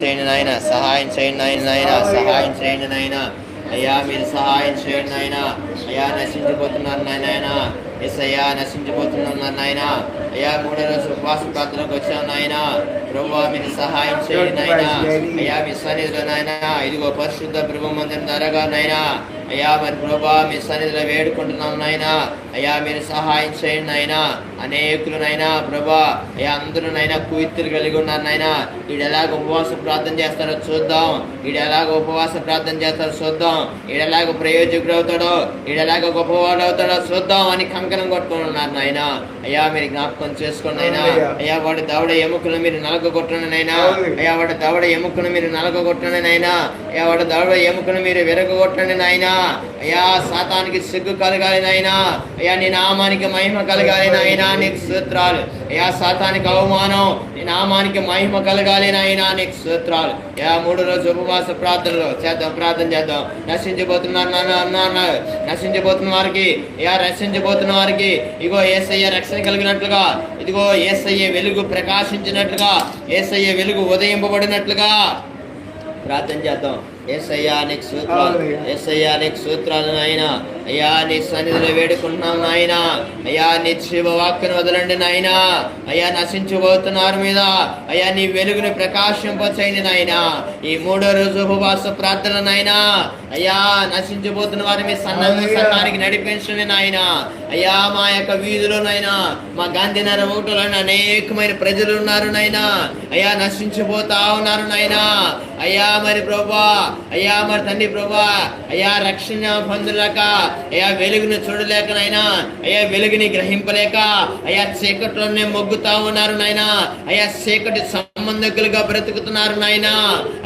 చేయండి నాయన సహాయం చేయండి నాయన నాయన సహాయం చేయండి నాయన అయ్యా మీరు సహాయం చేయండి నాయన అయ్యా నశించిపోతున్నారు నాయన. ఎస్ అయ్యా నశించిపోతున్నారు నాయన. అయ్యా మూడో రోజు ఉపవాస ప్రార్థనకు వచ్చాం నాయన. ప్రభు మీరు సహాయం చేయండి నాయన. అయ్యా మీ సన్నిధిలో నాయన. ఇదిగో పరిశుద్ధ ప్రభు మందిరం ధరగా నాయన. అయ్యా మరి ప్రభా మీ సన్నిధిలో వేడుకుంటున్నాం నాయన. అయ్యా మీరు సహాయం చేయండి నాయన. అనేకులు నాయనా ప్రభా అయ్యా అందరూ నాయన కుయిత్తులు కలిగి ఉన్నారు నాయన. వీడు ఎలాగ ఉపవాస ప్రార్థన చేస్తారో చూద్దాం. వీడు ఎలాగ ఉపవాస ప్రార్థన చేస్తారో చూద్దాం. వీడు ఎలాగ ప్రయోజకుడు అవుతాడో వీడు ఎలాగ గొప్పవాడు అవుతాడో చూద్దాం అని కంకణం కొట్టుకుని ఉన్నారు నాయన. అయ్యా మీరు జ్ఞాపకం చేసుకోండి నాయన. అయ్యా వాడి దవడ ఎముకలు మీరు నలక కొట్టండి నాయన. అయ్యా వాడి దవడ ఎముకను మీరు నలక కొట్టండి నాయన. అయ్యా వాడి దవడ ఎముకను మీరు విరగొట్టండి నాయన. అయ్యా సాతానికి సిగ్గు కలగాలి నాయనా అయ్యా నీ నామానికి మహిమ కలగాలి నాయనా నీకు సూత్రాలు అయ్యా సాతానికి అవమానం నీ నామానికి మహిమ కలగాలి నాయనా నీకు సూత్రాలు అయ్యా మూడు రోజు ఉపవాస ప్రార్థనలు చేద్దాం ప్రార్థన చేద్దాం. నశించిపోతున్నారు నాన్న అన్న నశించిపోతున్న వారికి అయ్యా రక్షించబోతున్న వారికి ఇగో ఏసయ్య రక్షణ కలిగినట్లుగా ఇదిగో ఏసయ్య వెలుగు ప్రకాశించినట్లుగా ఏసయ్య వెలుగు ఉదయింపబడినట్లుగా ప్రార్థన చేద్దాం. ఏసయ్యా నీకు సూత్రాలు ఏసయ్యా నీకు సూత్రాలు నాయన. అయ్యా నీ సన్నిధిలో వేడుకుంటున్నాం నాయన. అయ్యా నీ శివవాక్కును వదలండి నాయన. అయ్యా నశించబోతున్నారు మీద. అయ్యా నీ వెలుగుని ప్రకాశింపచేయండి నాయన. ఈ మూడో రోజు ఉపవాస ప్రార్థన నాయన. అయ్యా నశించబోతున్న వారి మీ సన్న సన్నానికి నడిపించండి నాయన. అయ్యా మా యొక్క వీధిలో నాయన. మా గాంధీనగర్ ఒకటిలో అనేకమైన ప్రజలు ఉన్నారు నాయన. అయ్యా నశించిపోతా ఉన్నారు నాయన. అయ్యా మరి ప్రభా అయ్యా మరి తండ్రి ప్రభా అయ్యా రక్షణ పొందలేక అయ్యా వెలుగుని చూడలేక నాయనా అయ్యా వెలుగుని గ్రహింపలేక అయ్యా చీకట్లోనే మొగ్గుతా ఉన్నారు నాయనా అయ్యా చీకటి సంబంధకులుగా బ్రతుకుతున్నారు నాయనా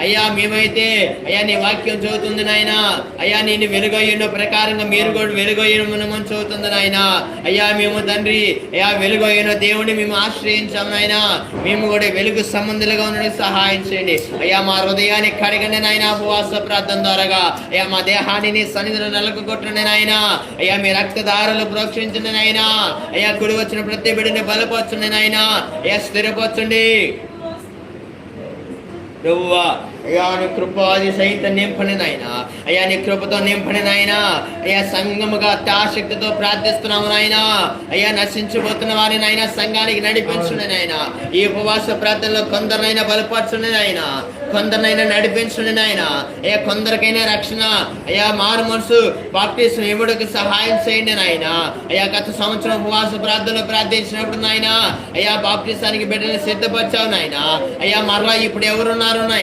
అయ్యా మేమైతే అయ్యా నీ వాక్యం చదువుతుంది నాయనా అయ్యా నేను వెలుగయ్యను ప్రకారంగా మీరు కూడా వెలుగయ్యమని చదువుతుంది నాయనా అయ్యా మేము తండ్రి అయ్యా వెలుగయ్యిన దేవుని మేము ఆశ్రయించాము నాయనా మేము కూడా వెలుగు సంబంధులుగా ఉండడానికి సహాయం చేయండి అయ్యా మా హృదయాన్ని కడగండి నాయన ఉపవాస ప్రార్థన ద్వారాగా అయ్యా మా దేహాన్ని సన్నిధిలో కొట్టండి నాయన. అయ్యా మీ రక్తదారులు ప్రోక్షించండి నాయన. అయ్యా గుడి వచ్చిన ప్రతి బిడ్డని బలపరచండి నాయన. అయ్యా స్థిరపరచండి. ప్రభువా అయ్యా నీ కృపాది సైతం నింపని నాయన. అయ్యా నీ కృపతో నింపని నాయన. అయ్యా సంఘముగా తాశక్తితో ప్రార్థిస్తున్నాము నాయన. అయ్యా నశించిపోతున్న వారిని నాయన సంఘానికి నడిపించండి నాయన. ఈ ఉపవాస ప్రార్థనలో కొందరినైనా బలపరచండి నాయన. కొందరినైనా నడిపించండి నాయన. అయ్యా కొందరికైనా రక్షణ. అయ్యా మారు మనసు. బాప్టిస్ట్ ఇవ్వడానికి సహాయం చేయండి నాయన. అయ్యా గత సంవత్సరం ఉపవాస ప్రార్థనలు ప్రార్థించినప్పుడు నాయన అయ్యా బాప్టిస్తానికి బిడ్డని సిద్ధపరిచావు నాయన. అయ్యా మరలా ఇప్పుడు ఎవరున్నారు